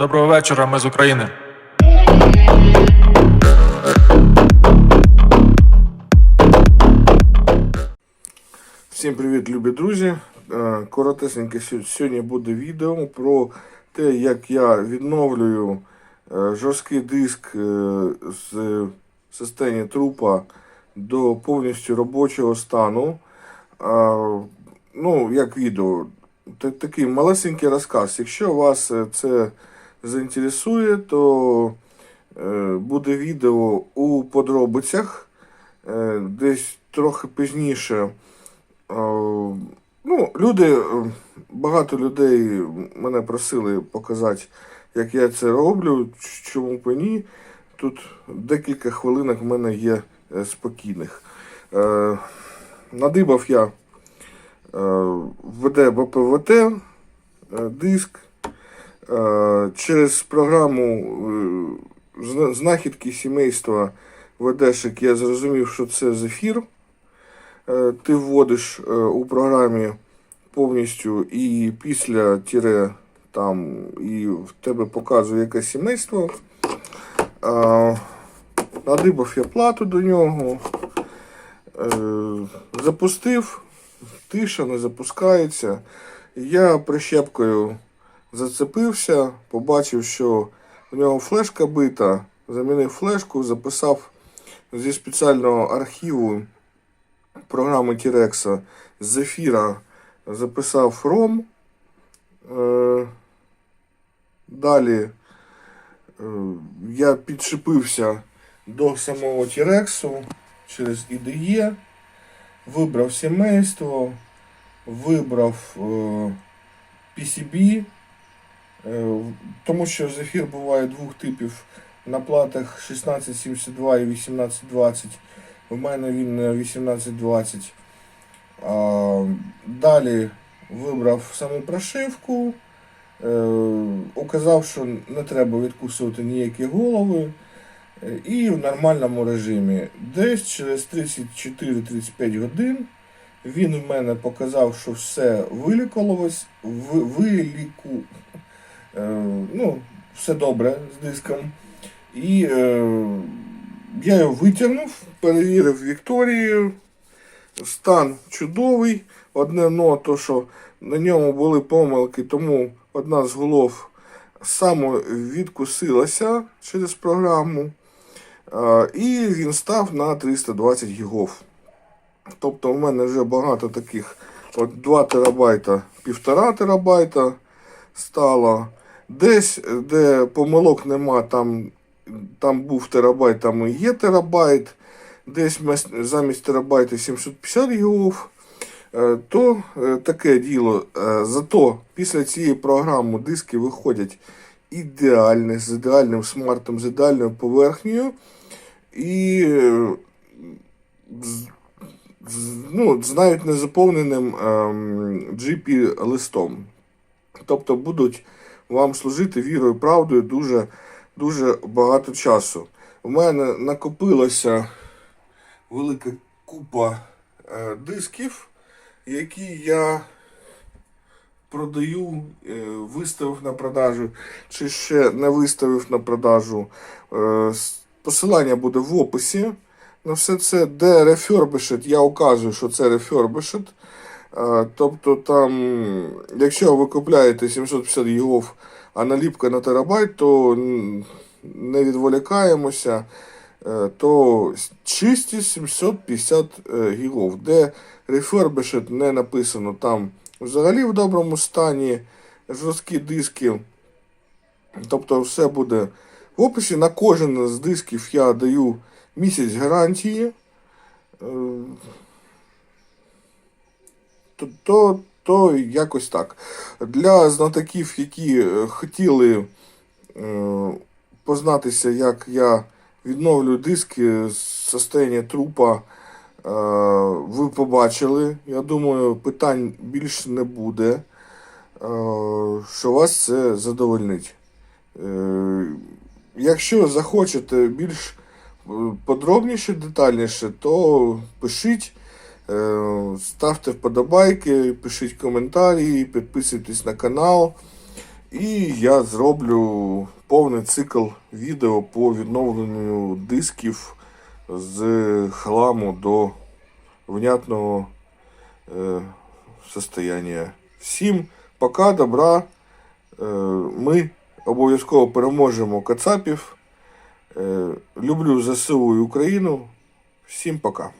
Доброго вечора, ми з України. Всім привіт, любі друзі. Е, Коротесеньке сьогодні буде відео про те, як я відновлюю е, жорсткий диск е, з системи трупа до повністю робочого стану. Ну, як відео, такий малесенький розказ. Якщо вас це заінтересує, то е, буде відео у подробицях, е, десь трохи пізніше. Е, Ну, люди, багато людей мене просили показати, як я це роблю, чому б ні. Тут декілька хвилинок в мене є спокійних. Надибав я ВД БПВТ диск через програму е, знахідки сімейства ВДшик я зрозумів, що це зефір е, ти вводиш е, у програмі повністю і після тире там і в тебе показує яке сімейство. Е, Надибав я плату до нього. Е, Запустив, тиша не запускається. Я прищепкою зацепився, побачив, що у нього флешка бита, замінив флешку, записав зі спеціального архіву програми T-Rex з Зефіра записав ROM. Е, Далі е, я підшипився до самого T-Rex через IDE, вибрав сімейство, вибрав е, PCB, тому що зефір буває двох типів на платах 1672 і 1820. У мене він е, 1820. Далі вибрав саму прошивку, е, указав, що не треба відкусувати ніякі голови. е, І в нормальному режимі. Десь через 34-35 годин він в мене показав, що все вилікувалось, ви- виліку, е, ну, все добре з диском. І е, я його витягнув, перевірив Вікторію. Стан чудовий. Одне но, то, що на ньому були помилки, тому одна з голов самовідкусилася через програму. А, І він став на 320 гігов. Тобто в мене вже багато таких от 2 терабайта, 1,5 терабайта стало. Десь, де помилок нема, там, там був терабайт, там і є терабайт. Десь замість терабайта 750 гігов. Е, То е, таке діло. Е, Зато після цієї програми диски виходять ідеальні, з ідеальним смартом, з ідеальною поверхнею. І е, ну, з незаповненим ем, GP-листом. Тобто будуть вам служити вірою і правдою дуже, дуже багато часу. У мене накопилося велика купа е, дисків, які я продаю, е, виставив на продажу, чи ще не виставив на продажу. Е, посилання буде в описі. На все це, де refurbished, я указую, що це refurbished. Е, Тобто там, якщо ви купляєте 750 гігов, а наліпка на терабайт, то не відволікаємося, е, то чисті 750 е, гігов, де refurbished не написано, там взагалі в доброму стані жорсткі диски. Тобто все буде в описі. На кожен з дисків я даю місяць гарантії. То, то, якось так. Для знатоків, які е, хотіли е, познатися, як я відновлюю диски з состояння трупа, е, ви побачили. Я думаю, питань більше не буде, що вас це задовольнить. Якщо захочете більш подробніше, детальніше, то пишіть. Е, Ставте вподобайки, пишіть коментарі, підписуйтесь на канал. І я зроблю повний цикл відео по відновленню дисків з хламу до внятного е, состояння. Всім пока, добра. Е, ми обов'язково переможемо Кацапів. Е, люблю ЗСУ і Україну. Всім пока.